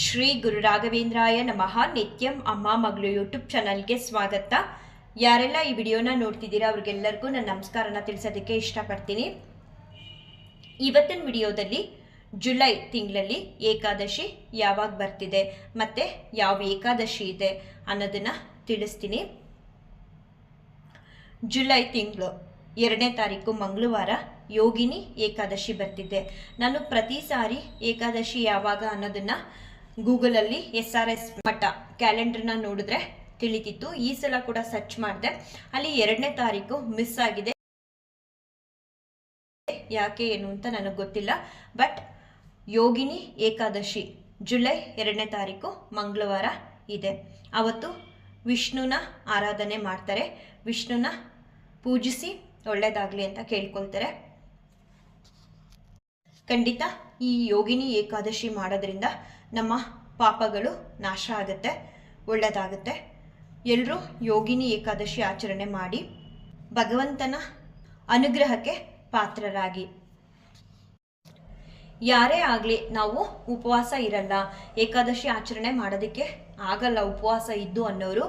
ಶ್ರೀ ಗುರು ರಾಘವೇಂದ್ರಾಯ ನಮಃ. ನಿತ್ಯಂ ಅಮ್ಮ ಮಗಳು ಯೂಟ್ಯೂಬ್ ಚಾನಲ್ಗೆ ಸ್ವಾಗತ. ಯಾರೆಲ್ಲ ಈ ವಿಡಿಯೋನ ನೋಡ್ತಿದ್ದೀರಾ ಅವ್ರಿಗೆಲ್ಲರಿಗೂ ನನ್ನ ನಮಸ್ಕಾರನ ತಿಳಿಸೋದಕ್ಕೆ ಇಷ್ಟಪಡ್ತೀನಿ. ಇವತ್ತಿನ ವಿಡಿಯೋದಲ್ಲಿ ಜುಲೈ ತಿಂಗಳಲ್ಲಿ ಏಕಾದಶಿ ಯಾವಾಗ ಬರ್ತಿದೆ, ಮತ್ತು ಯಾವ ಏಕಾದಶಿ ಇದೆ ಅನ್ನೋದನ್ನು ತಿಳಿಸ್ತೀನಿ. ಜುಲೈ ತಿಂಗಳು ಎರಡನೇ ತಾರೀಕು ಮಂಗಳವಾರ ಯೋಗಿನಿ ಏಕಾದಶಿ ಬರ್ತಿದ್ದೆ ನಾನು ಪ್ರತಿ ಸಾರಿ ಏಕಾದಶಿ ಯಾವಾಗ ಅನ್ನೋದನ್ನು ಗೂಗಲಲ್ಲಿ ಎಸ್ ಆರ್ ಎಸ್ ಮಠ ಕ್ಯಾಲೆಂಡರ್ನ ನೋಡಿದ್ರೆ ತಿಳಿತಿತ್ತು. ಈ ಸಲ ಕೂಡ ಸರ್ಚ್ ಮಾಡಿದೆ. ಅಲ್ಲಿ ಎರಡನೇ ತಾರೀಕು ಮಿಸ್ ಆಗಿದೆ. ಯಾಕೆ ಏನು ಅಂತ ನನಗೆ ಗೊತ್ತಿಲ್ಲ. ಬಟ್ ಯೋಗಿನಿ ಏಕಾದಶಿ ಜುಲೈ ಎರಡನೇ ತಾರೀಕು ಮಂಗಳವಾರ ಇದೆ. ಅವತ್ತು ವಿಷ್ಣುನ ಆರಾಧನೆ ಮಾಡ್ತಾರೆ. ವಿಷ್ಣುನ ಪೂಜಿಸಿ ಒಳ್ಳೆಯದಾಗಲಿ ಅಂತ ಕೇಳ್ಕೊಳ್ತಾರೆ. ಖಂಡಿತ ಈ ಯೋಗಿನಿ ಏಕಾದಶಿ ಮಾಡೋದ್ರಿಂದ ನಮ್ಮ ಪಾಪಗಳು ನಾಶ ಆಗುತ್ತೆ ಒಳ್ಳೆಯದಾಗುತ್ತೆ ಎಲ್ಲರೂ ಯೋಗಿನಿ ಏಕಾದಶಿ ಆಚರಣೆ ಮಾಡಿ ಭಗವಂತನ ಅನುಗ್ರಹಕ್ಕೆ ಪಾತ್ರರಾಗಿ. ಯಾರೇ ಆಗಲಿ ನಾವು ಉಪವಾಸ ಇರಲ್ಲ, ಏಕಾದಶಿ ಆಚರಣೆ ಮಾಡೋದಕ್ಕೆ ಆಗಲ್ಲ, ಉಪವಾಸ ಇದ್ದು ಅನ್ನೋರು,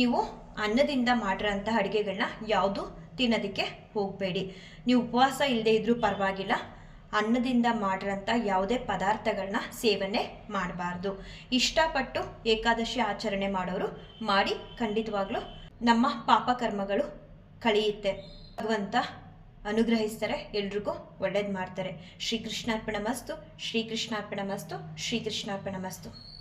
ನೀವು ಅನ್ನದಿಂದ ಮಾಡಿರೋಂಥ ಅಡುಗೆಗಳನ್ನ ಯಾವುದು ತಿನ್ನೋದಕ್ಕೆ ಹೋಗಬೇಡಿ. ನೀವು ಉಪವಾಸ ಇಲ್ಲದೆ ಇದ್ರೂ ಪರವಾಗಿಲ್ಲ ಅನ್ನದಿಂದ ಮಾಡಿರೋಂಥ ಯಾವುದೇ ಪದಾರ್ಥಗಳನ್ನ ಸೇವನೆ ಮಾಡಬಾರ್ದು. ಇಷ್ಟಪಟ್ಟು ಏಕಾದಶಿ ಆಚರಣೆ ಮಾಡೋರು ಮಾಡಿ ಖಂಡಿತವಾಗ್ಲೂ ನಮ್ಮ ಪಾಪಕರ್ಮಗಳು ಕಳೆಯುತ್ತೆ. ಭಗವಂತ ಅನುಗ್ರಹಿಸ್ತಾರೆ, ಎಲ್ರಿಗೂ ಒಳ್ಳೇದು ಮಾಡ್ತಾರೆ. ಶ್ರೀಕೃಷ್ಣಾರ್ಪಣ ಮಸ್ತು ಶ್ರೀಕೃಷ್ಣಾರ್ಪಣ ಮಸ್ತು ಶ್ರೀಕೃಷ್ಣಾರ್ಪಣ ಮಸ್ತು